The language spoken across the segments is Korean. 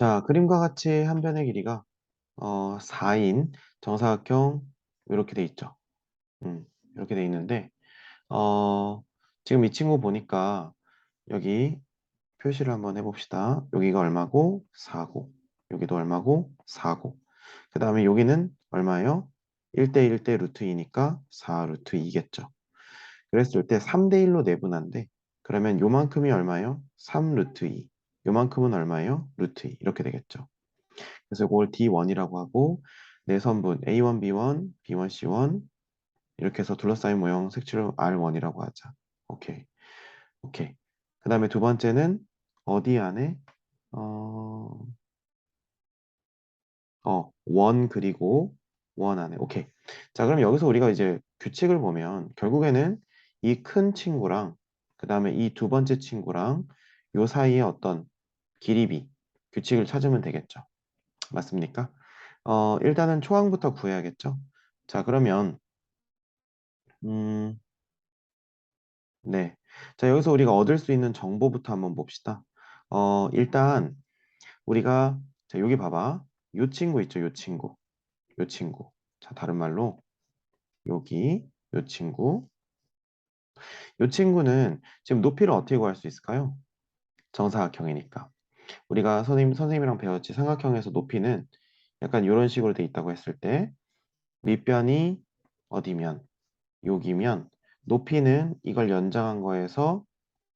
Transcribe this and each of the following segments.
자, 그림과 같이 한 변의 길이가 어, 4인 정사각형 이렇게 돼 있죠. 음, 이렇게 돼 있는데 어, 지금 이 친구 보니까 여기 표시를 한번 해봅시다. 여기가 얼마고 4고 여기도 얼마고 4고 그 다음에 여기는 얼마예요? 1대 1대 루트 2니까 4 루트 2겠죠. 그랬을 때 3대 1로 내분한데 그러면 요만큼이 얼마예요? 3 루트 2 요만큼은 얼마예요? 루트 2 이렇게 되겠죠. 그래서 이걸 D1이라고 하고 내선분 A1, B1, B1, C1 이렇게 해서 둘러싸인 모형 색칠을 R1이라고 하자. 오케이. 오케이. 그 다음에 두 번째는 어디 안에 어, 어, 원 그리고 원 안에. 오케이. 자, 그럼 여기서 우리가 이제 규칙을 보면 결국에는 이 큰 친구랑 그 다음에 이 두 번째 친구랑 요 사이에 어떤 길이비 규칙을 찾으면 되겠죠. 맞습니까? 어, 일단은 초항부터 구해야겠죠. 자, 그러면 음, 네. 자, 여기서 우리가 얻을 수 있는 정보부터 한번 봅시다. 어, 일단 우리가 자, 여기 봐봐. 요 친구 있죠? 요 친구. 요 친구. 자, 다른 말로 여기 요 친구. 요 친구는 지금 높이를 어떻게 구할 수 있을까요? 정사각형이니까. 우리가 선생님, 선생님이랑 배웠지. 삼각형에서 높이는 약간 이런 식으로 돼 있다고 했을 때 밑변이 어디면 여기면 높이는 이걸 연장한 거에서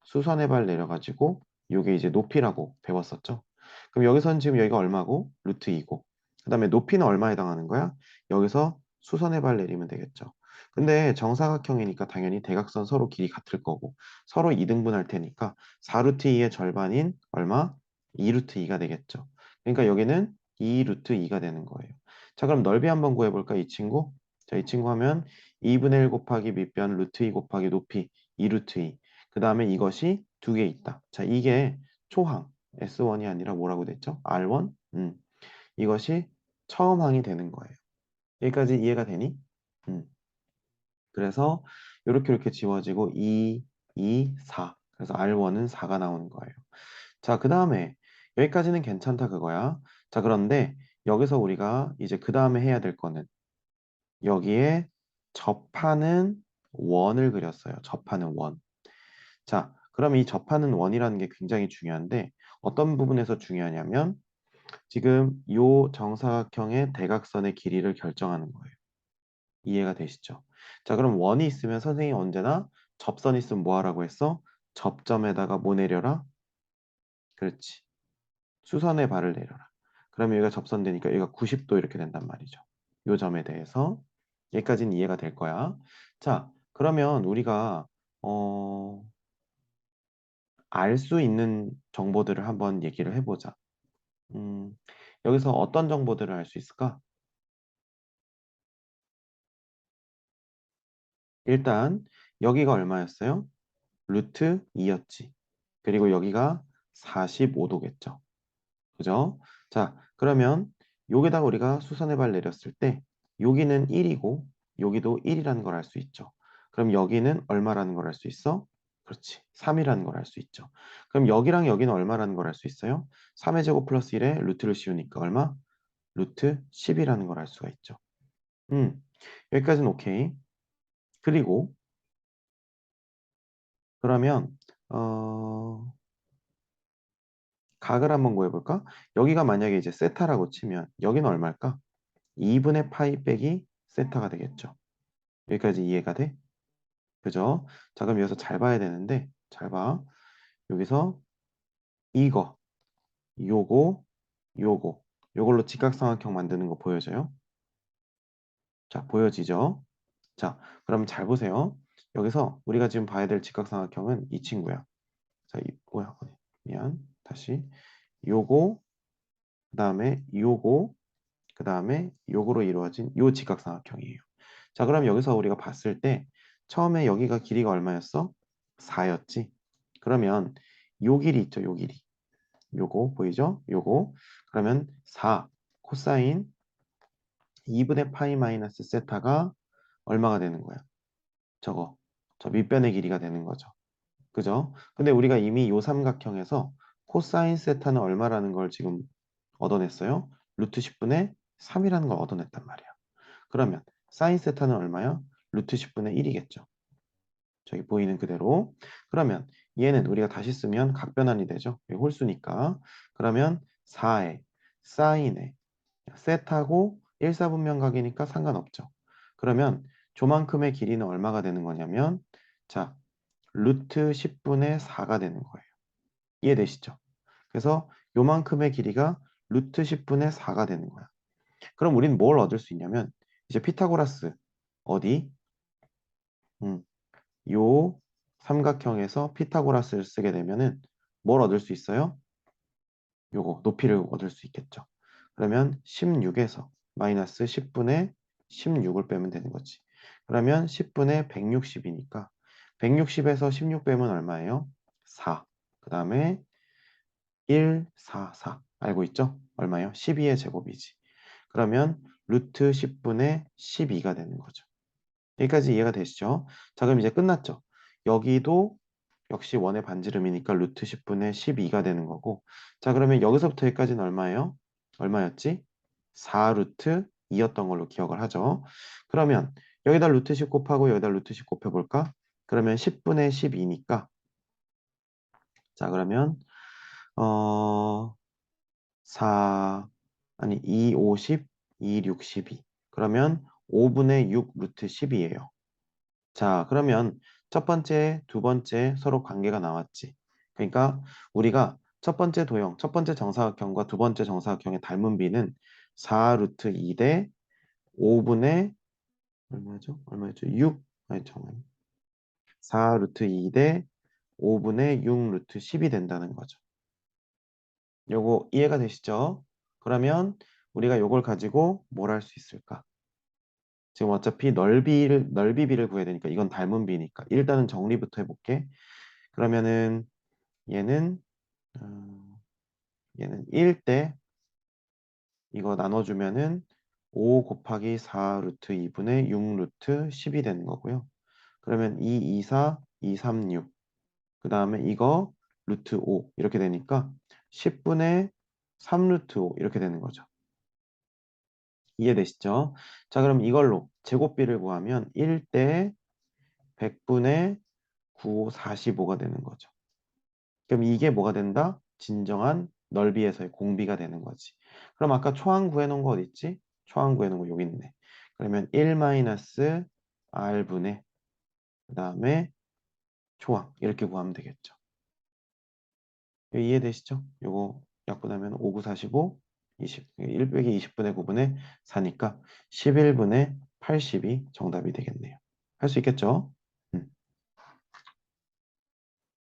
수선의 발 내려가지고 이게 이제 높이라고 배웠었죠. 그럼 여기서는 지금 여기가 얼마고? 루트 2고 그 다음에 높이는 얼마에 해당하는 거야? 여기서 수선의 발 내리면 되겠죠. 근데 정사각형이니까 당연히 대각선 서로 길이 같을 거고 서로 2등분할 테니까 4루트 2의 절반인 얼마? 2루트 2가 되겠죠. 그러니까 여기는 2루트 2가 되는 거예요. 자 그럼 넓이 한번 구해볼까 이 친구? 자 이 친구 하면 2분의 1 곱하기 밑변 루트 2 곱하기 높이 2루트 2. 그 다음에 이것이 두 개 있다. 자 이게 초항 S1이 아니라 뭐라고 됐죠? R1? 음. 이것이 처음 항이 되는 거예요. 여기까지 이해가 되니? 음. 그래서 이렇게 이렇게 지워지고 2, 2, 4. 그래서 R1은 4가 나오는 거예요. 자, 그 다음에 여기까지는 괜찮다 그거야. 자, 그런데 여기서 우리가 이제 그 다음에 해야 될 거는 여기에 접하는 원을 그렸어요. 접하는 원. 자, 그럼 이 접하는 원이라는 게 굉장히 중요한데 어떤 부분에서 중요하냐면 지금 이 정사각형의 대각선의 길이를 결정하는 거예요. 이해가 되시죠? 자, 그럼 원이 있으면 선생님이 언제나 접선 있으면 뭐 하라고 했어? 접점에다가 뭐 내려라? 그렇지. 수선의 발을 내려라. 그러면 여기가 접선되니까 여기가 90도 이렇게 된단 말이죠. 요 점에 대해서 여기까지는 이해가 될 거야. 자, 그러면 우리가 어... 알 수 있는 정보들을 한번 얘기를 해보자. 음, 여기서 어떤 정보들을 알 수 있을까? 일단 여기가 얼마였어요? 루트 2였지. 그리고 여기가 45도겠죠. 그죠? 자, 그러면 여기다가 우리가 수선의 발 내렸을 때 여기는 1이고 여기도 1이라는 걸 알 수 있죠. 그럼 여기는 얼마라는 걸 알 수 있어? 그렇지. 3이라는 걸 알 수 있죠. 그럼 여기랑 여기는 얼마라는 걸 알 수 있어요? 3의 제곱 플러스 1에 루트를 씌우니까 얼마? 루트 10이라는 걸 알 수가 있죠. 음, 여기까지는 오케이. 그리고 그러면 어... 각을 한번 구해볼까? 여기가 만약에 이제 세타라고 치면 여기는 얼마일까? 2분의 파이 빼기 세타가 되겠죠. 여기까지 이해가 돼? 그죠? 자 그럼 여기서 잘 봐야 되는데 잘 봐. 여기서 이거 요거 요거 요걸로 직각삼각형 만드는 거 보여져요? 자 보여지죠? 자 그럼 잘 보세요. 여기서 우리가 지금 봐야 될 직각삼각형은 이 친구야. 자, 이 뭐야? 미안. 다시 요거 그 다음에 요거 그 다음에 요거로 이루어진 요 직각삼각형이에요. 자 그럼 여기서 우리가 봤을 때 처음에 여기가 길이가 얼마였어? 4였지. 그러면 요 길이 있죠. 요 길이. 요거 보이죠? 요거. 그러면 4 코사인 2분의 파이 마이너스 세타가 얼마가 되는 거야? 저거. 저 밑변의 길이가 되는 거죠. 그죠? 근데 우리가 이미 요 삼각형에서 코사인 세타는 얼마라는 걸 지금 얻어냈어요? 루트 10분의 3이라는 걸 얻어냈단 말이야. 그러면 사인 세타는 얼마야? 루트 10분의 1이겠죠. 저기 보이는 그대로. 그러면 얘는 우리가 다시 쓰면 각변환이 되죠. 홀수니까. 그러면 4에 사인에 세타고 1사분면각이니까 상관없죠. 그러면 조만큼의 길이는 얼마가 되는 거냐면 자 루트 10분의 4가 되는 거예요. 이해되시죠? 그래서 요만큼의 길이가 루트 10분의 4가 되는 거야. 그럼 우리는 뭘 얻을 수 있냐면 이제 피타고라스 어디? 음, 요 삼각형에서 피타고라스를 쓰게 되면은 뭘 얻을 수 있어요? 요거 높이를 얻을 수 있겠죠. 그러면 16에서 마이너스 10분의 16을 빼면 되는 거지. 그러면 10분의 160이니까 160에서 16 빼면 얼마예요? 4. 그 다음에 1, 4, 4. 알고 있죠? 얼마예요? 12의 제곱이지. 그러면 루트 10분의 12가 되는 거죠. 여기까지 이해가 되시죠? 자, 그럼 이제 끝났죠? 여기도 역시 원의 반지름이니까 루트 10분의 12가 되는 거고 자, 그러면 여기서부터 여기까지는 얼마예요? 얼마였지? 4루트 2였던 걸로 기억을 하죠. 그러면 여기다 루트 10 곱하고 여기다 루트 10 곱해볼까? 그러면 10분의 12니까 자 그러면 어 4, 아니 2, 50, 2, 62 그러면 5분의 6 루트 10이에요. 자 그러면 첫 번째, 두 번째 서로 관계가 나왔지. 그러니까 우리가 첫 번째 도형, 첫 번째 정사각형과 두 번째 정사각형의 닮은 비는 4 루트 2대 5분의 얼마죠? 얼마였죠? 6? 아니 잠깐만 4 루트 2대 5분의 6 루트 10이 된다는 거죠. 요거 이해가 되시죠? 그러면 우리가 요걸 가지고 뭘 할 수 있을까? 지금 어차피 넓이를 넓이비를 구해야 되니까 이건 닮은 비니까 일단은 정리부터 해볼게. 그러면은 얘는 어, 얘는 1대 이거 나눠주면은 5 곱하기 4 루트 2분의 6 루트 10이 되는 거고요. 그러면 2, 2, 4, 2, 3, 6. 그 다음에 이거 루트 5 이렇게 되니까 10분의 3 루트 5 이렇게 되는 거죠. 이해되시죠? 자 그럼 이걸로 제곱비를 구하면 1대 100분의 9, 45가 되는 거죠. 그럼 이게 뭐가 된다? 진정한 넓이에서의 공비가 되는 거지. 그럼 아까 초항 구해놓은 거 어디 있지? 초항 구해놓은 거 여기 있네. 그러면 1 r분의 그 다음에 초항 이렇게 구하면 되겠죠. 이해되시죠? 요거 약분하면 5, 9, 45, 20. 1 빼기 20분의 9분의 4니까 11분의 80이 정답이 되겠네요. 할 수 있겠죠?